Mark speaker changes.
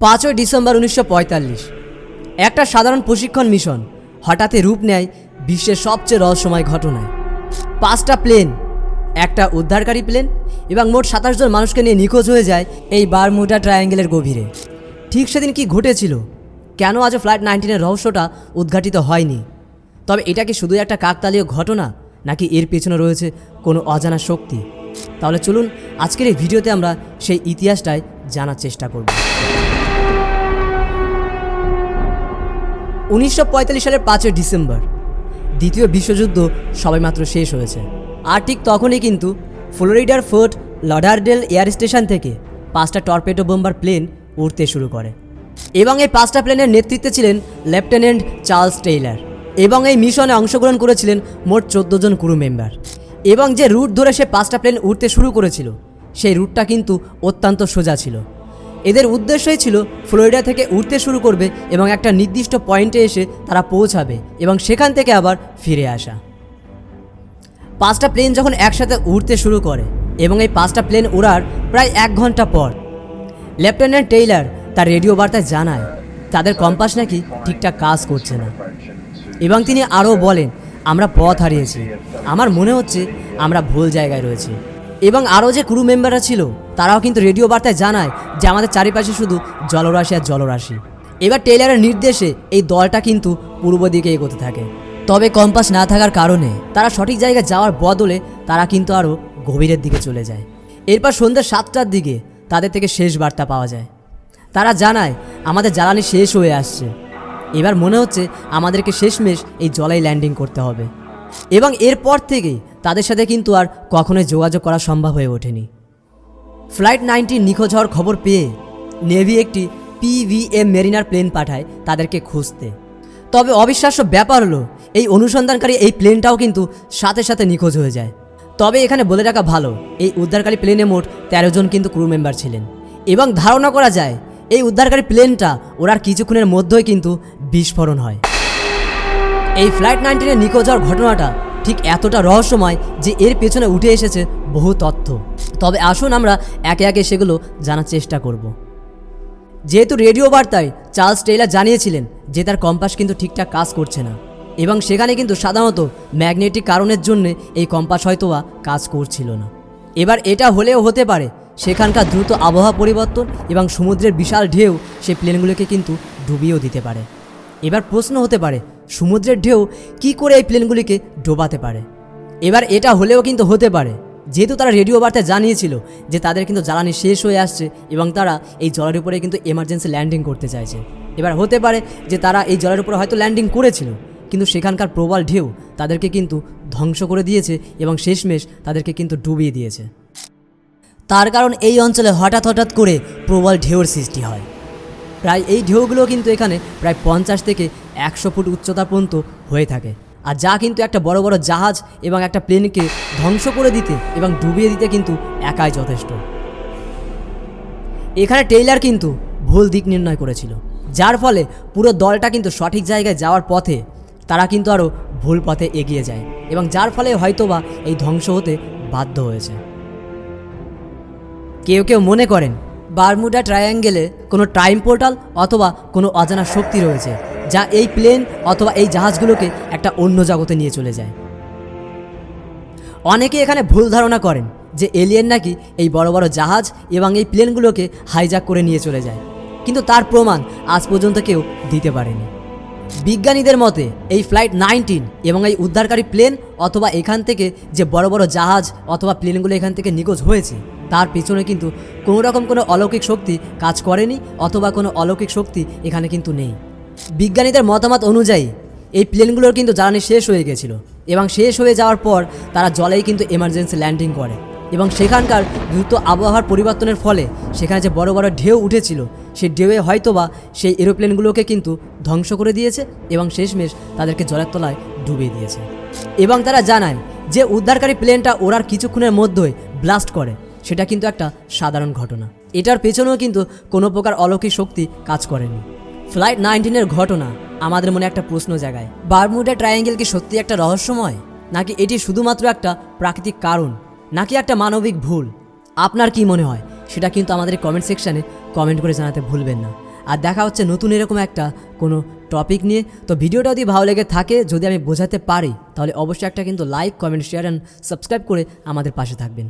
Speaker 1: পাঁচই ডিসেম্বর উনিশশো পঁয়তাল্লিশ। একটা সাধারণ প্রশিক্ষণ মিশন। হঠাৎই রূপ নেয় বিশ্বের সবচেয়ে রহস্যময় ঘটনায়। পাঁচটা প্লেন, একটা উদ্ধারকারী প্লেন এবং মোট সাতাশ জন মানুষকে নিয়ে নিখোঁজ হয়ে যায় এই বারমুডা ট্রায়াঙ্গেলের গভীরে। ঠিক সেদিন কি ঘটেছিল? কেন আজও ফ্লাইট নাইনটিনের রহস্যটা উদ্ঘাটিত হয়নি? তবে এটা কি শুধু একটা কাকতালীয় ঘটনা, নাকি এর পেছনে রয়েছে কোনো অজানা শক্তি? তাহলে চলুন আজকের এই ভিডিওতে আমরা সেই ইতিহাসটাই জানার চেষ্টা করব। উনিশশো পঁয়তাল্লিশ সালের পাঁচই ডিসেম্বর। দ্বিতীয় বিশ্বযুদ্ধ সবেমাত্র শেষ হয়েছে। আর ঠিক তখনই কিন্তু ফ্লোরিডার ফোর্ট লডারডেল এয়ার স্টেশন থেকে পাঁচটা টর্পেডো বোম্বার প্লেন উড়তে শুরু করে। এবং এই পাঁচটা প্লেনের নেতৃত্বে ছিলেন লেফটেন্যান্ট চার্লস টেইলার এবং এই মিশনে অংশগ্রহণ করেছিলেন মোট চোদ্দ জন ক্রু মেম্বার। এবং যে রুট ধরে সে পাঁচটা প্লেন উড়তে শুরু করেছিল, সেই রুটটা কিন্তু অত্যন্ত সোজা ছিল। এদের উদ্দেশ্যই ছিল ফ্লোরিডা থেকে উঠতে শুরু করবে এবং একটা নির্দিষ্ট পয়েন্টে এসে তারা পৌঁছাবে এবং সেখান থেকে আবার ফিরে আসা। পাঁচটা প্লেন যখন একসাথে উড়তে শুরু করে এবং এই পাঁচটা প্লেন ওড়ার প্রায় এক ঘণ্টা পর, লেফটেন্যান্ট টেইলার তার রেডিও বার্তায় জানায়, তাদের কম্পাস নাকি ঠিকঠাক কাজ করছে না। এবং তিনি আরও বলেন, আমরা পথ হারিয়েছি। আমার মনে হচ্ছে আমরা ভুল জায়গায় রয়েছি। এবং আরও যে ক্রু মেম্বাররা ছিল, তারাও কিন্তু রেডিও বার্তায় জানায় যে আমাদের চারিপাশে শুধু জলরাশি আর জলরাশি। এবার টেইলারের নির্দেশে এই দলটা কিন্তু পূর্ব দিকে এগোতে থাকে। তবে কম্পাস না থাকার কারণে তারা সঠিক জায়গায় যাওয়ার বদলে তারা কিন্তু আরও গভীরের দিকে চলে যায়। এরপর সন্ধ্যা সাতটার দিকে তাদের থেকে শেষ বার্তা পাওয়া যায়। তারা জানায়, আমাদের জ্বালানি শেষ হয়ে আসছে। এবার মনে হচ্ছে আমাদেরকে শেষমেশ এই জলাই ল্যান্ডিং করতে হবে। এবং এরপর থেকেই তাদের সাথে কিন্তু আর কখনোই যোগাযোগ করা সম্ভব হয়ে ওঠেনি। ফ্লাইট নাইনটিন নিখোঁজ হওয়ার খবর পেয়ে নেভি একটি পিভিএম মেরিনার প্লেন পাঠায় তাদেরকে খুঁজতে। তবে অবিশ্বাস্য ব্যাপার হলো, এই অনুসন্ধানকারী এই প্লেনটাও কিন্তু সাথে সাথে নিখোঁজ হয়ে যায়। তবে এখানে বলে রাখা ভালো, এই উদ্ধারকারী প্লেনে মোট তেরো জন কিন্তু ক্রু মেম্বার ছিলেন। এবং ধারণা করা যায়, এই উদ্ধারকারী প্লেনটা ওরার কিছুক্ষণের মধ্যেই কিন্তু বিস্ফোরণ হয়। এই ফ্লাইট নাইনটিনের নিখোঁজ হওয়ার ঘটনাটা ঠিক এতটা রহস্যময় যে এর পেছনে উঠে এসেছে বহু তথ্য। তবে আসুন আমরা একে একে সেগুলো জানার চেষ্টা করব। যেহেতু রেডিও বার্তায় চার্লস টেইলার জানিয়েছিলেন যে তার কম্পাস কিন্তু ঠিকঠাক কাজ করছে না, এবং সেখানে কিন্তু সাধারণত ম্যাগনেটিক কারণের জন্য এই কম্পাস হয়তোবা কাজ করছিল না। এবার এটা হলেও হতে পারে সেখানকার দ্রুত আবহাওয়া পরিবর্তন এবং সমুদ্রের বিশাল ঢেউ সে প্লেনগুলোকে কিন্তু ডুবিয়েও দিতে পারে। এবার প্রশ্ন হতে পারে, সমুদ্রের ঢেউ কি করে এই প্লেনগুলিকে ডোবাতে পারে? এবার এটা হলেও কিন্তু হতে পারে, যেহেতু তারা রেডিও বার্তায় জানিয়েছিল যে তাদের কিন্তু জ্বালানি শেষ হয়ে আসছে এবং তারা এই জলের উপরে কিন্তু এমার্জেন্সি ল্যান্ডিং করতে চাইছে। এবার হতে পারে যে তারা এই জলের উপরে হয়তো ল্যান্ডিং করেছিল, কিন্তু সেখানকার প্রবল ঢেউ তাদেরকে কিন্তু ধ্বংস করে দিয়েছে এবং শেষমেশ তাদেরকে কিন্তু ডুবিয়ে দিয়েছে। তার কারণ এই অঞ্চলে হঠাৎ হঠাৎ করে প্রবল ঢেউর সৃষ্টি হয়। প্রায় এই ঢেউগুলো কিন্তু এখানে প্রায় পঞ্চাশ থেকে একশো ফুট উচ্চতা পর্যন্ত হয়ে থাকে। আর যা কিন্তু একটা বড় বড় জাহাজ এবং একটা প্লেনকে ধ্বংস করে দিতে এবং ডুবিয়ে দিতে কিন্তু একাই যথেষ্ট। এখানে টেইলার কিন্তু ভুল দিক নির্ণয় করেছিল। যার ফলে পুরো দলটা কিন্তু সঠিক জায়গায় যাওয়ার পথে তারা কিন্তু আরও ভুল পথে এগিয়ে যায় এবং যার ফলে হয়তোবা এই ধ্বংস হতে বাধ্য হয়েছে। কেউ কেউ মনে করেন বারমুডা ট্রায়াঙ্গেলে কোনো টাইম পোর্টাল অথবা কোনো অজানা শক্তি রয়েছে, যা এই প্লেন অথবা এই জাহাজগুলোকে একটা অন্য জগতে নিয়ে চলে যায়। অনেকে এখানে ভুল ধারণা করেন যে এলিয়েন নাকি এই বড় বড় জাহাজ এবং এই প্লেনগুলোকে হাইজ্যাক করে নিয়ে চলে যায়, কিন্তু তার প্রমাণ আজ পর্যন্ত কেউ দিতে পারেনি। বিজ্ঞানীদের মতে, এই ফ্লাইট নাইনটিন এবং এই উদ্ধারকারী প্লেন অথবা এখান থেকে যে বড় বড় জাহাজ অথবা প্লেনগুলো এখান থেকে নিখোঁজ হয়েছে তার পিছনে কিন্তু কোনো রকম কোনো অলৌকিক শক্তি কাজ করেনি অথবা কোনো অলৌকিক শক্তি এখানে কিন্তু নেই। বিজ্ঞানীদের মতামত অনুযায়ী, এই প্লেনগুলোর কিন্তু জ্বালানি শেষ হয়ে গেছিল এবং শেষ হয়ে যাওয়ার পর তারা জলেই কিন্তু এমার্জেন্সি ল্যান্ডিং করে এবং সেখানকার দ্রুত আবহাওয়ার পরিবর্তনের ফলে সেখানে যে বড় বড় ঢেউ উঠেছিল সেই ঢেউয়ে হয়তোবা সেই এরোপ্লেনগুলোকে কিন্তু ধ্বংস করে দিয়েছে এবং শেষমেশ তাদেরকে জলের তলায় ডুবিয়ে দিয়েছে। এবং তারা জানায় যে উদ্ধারকারী প্লেনটা ওরার কিছুক্ষণের মধ্যেই ব্লাস্ট করে। সেটা কিন্তু একটা সাধারণ ঘটনা। এটার পেছনেও কিন্তু কোনো প্রকার অলৌকিক শক্তি কাজ করেনি। ফ্লাইট নাইনটিনের ঘটনা আমাদের মনে একটা প্রশ্ন জাগায়। বারমুডা ট্রায়াঙ্গেল কি সত্যি একটা রহস্যময়? নাকি এটি শুধুমাত্র একটা প্রাকৃতিক কারণ? নাকি একটা মানবিক ভুল? আপনার কি মনে হয়? সেটা কিন্তু আমাদের কমেন্ট সেকশানে কমেন্ট করে জানাতে ভুলবেন না। আর দেখা হচ্ছে নতুন এরকম একটা কোনো টপিক নিয়ে। তো ভিডিওটা যদি ভালো লেগে থাকে, যদি আমি বোঝাতে পারি, তাহলে অবশ্যই একটা কিন্তু like comment share and subscribe করে আমাদের পাশে থাকবেন।